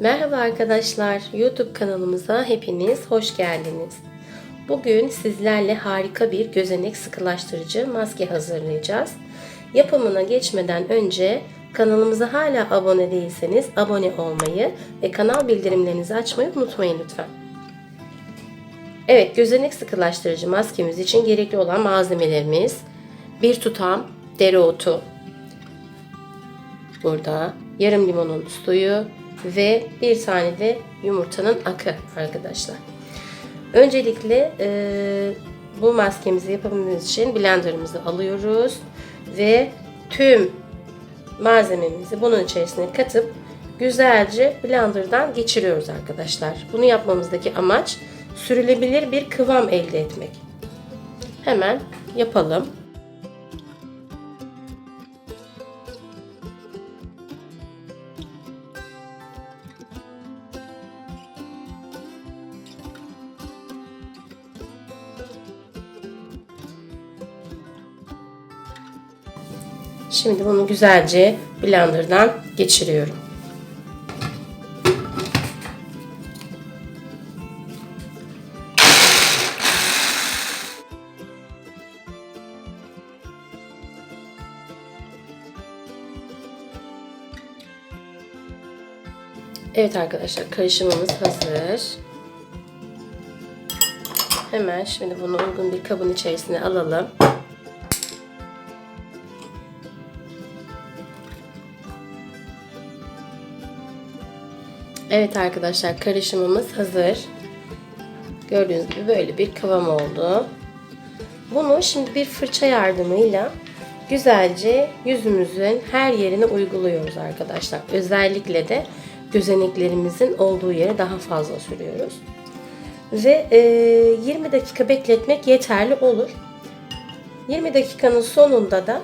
Merhaba arkadaşlar, YouTube kanalımıza hepiniz hoş geldiniz. Bugün sizlerle harika bir gözenek sıkılaştırıcı maske hazırlayacağız. Yapımına geçmeden önce kanalımıza hala abone değilseniz abone olmayı ve kanal bildirimlerinizi açmayı unutmayın lütfen. Evet, gözenek sıkılaştırıcı maskemiz için gerekli olan malzemelerimiz bir tutam dereotu, burada yarım limonun suyu ve bir tane de yumurtanın akı arkadaşlar. Öncelikle e, bu maskemizi yapabilmemiz için blenderımızı alıyoruz ve tüm malzememizi bunun içerisine katıp güzelce blenderdan geçiriyoruz arkadaşlar. Bunu yapmamızdaki amaç sürülebilir bir kıvam elde etmek. Hemen yapalım. Şimdi bunu güzelce blenderdan geçiriyorum. Evet arkadaşlar karışımımız hazır. Hemen şimdi bunu uygun bir kabın içerisine alalım. Evet arkadaşlar karışımımız hazır. Gördüğünüz gibi böyle bir kıvam oldu. Bunu şimdi bir fırça yardımıyla güzelce yüzümüzün her yerine uyguluyoruz arkadaşlar. Özellikle de gözeneklerimizin olduğu yere daha fazla sürüyoruz. Ve e, 20 dakika bekletmek yeterli olur. 20 dakikanın sonunda da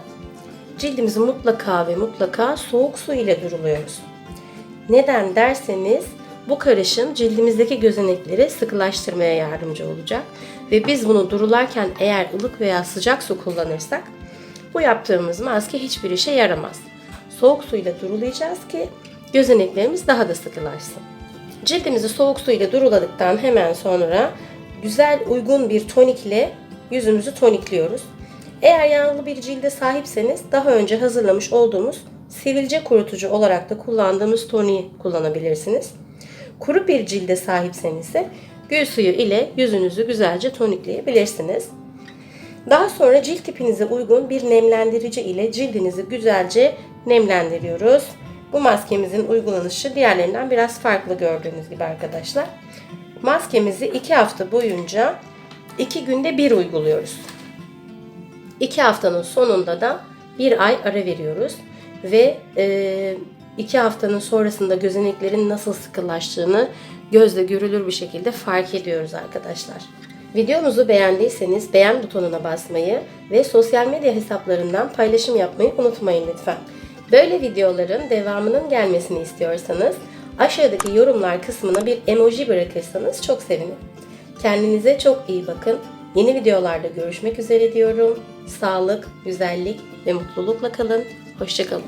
cildimizi mutlaka ve mutlaka soğuk su ile duruluyoruz. Neden derseniz bu karışım cildimizdeki gözenekleri sıkılaştırmaya yardımcı olacak. Ve biz bunu durularken eğer ılık veya sıcak su kullanırsak bu yaptığımız maske hiçbir işe yaramaz. Soğuk suyla durulayacağız ki gözeneklerimiz daha da sıkılaşsın. Cildimizi soğuk suyla duruladıktan hemen sonra güzel uygun bir tonik ile yüzümüzü tonikliyoruz. Eğer yağlı bir cilde sahipseniz daha önce hazırlamış olduğumuz sivilce kurutucu olarak da kullandığımız toniği kullanabilirsiniz. Kuru bir cilde sahipseniz ise gül suyu ile yüzünüzü güzelce tonikleyebilirsiniz. Daha sonra cilt tipinize uygun bir nemlendirici ile cildinizi güzelce nemlendiriyoruz. Bu maskemizin uygulanışı diğerlerinden biraz farklı gördüğünüz gibi arkadaşlar. Maskemizi 2 hafta boyunca 2 günde bir uyguluyoruz. 2 haftanın sonunda da bir ay ara veriyoruz ve e, iki haftanın sonrasında gözeneklerin nasıl sıkılaştığını gözle görülür bir şekilde fark ediyoruz arkadaşlar. Videomuzu beğendiyseniz beğen butonuna basmayı ve sosyal medya hesaplarından paylaşım yapmayı unutmayın lütfen. Böyle videoların devamının gelmesini istiyorsanız aşağıdaki yorumlar kısmına bir emoji bırakırsanız çok sevinirim. Kendinize çok iyi bakın. Yeni videolarda görüşmek üzere diyorum. Sağlık, güzellik ve mutlulukla kalın. Hoşçakalın.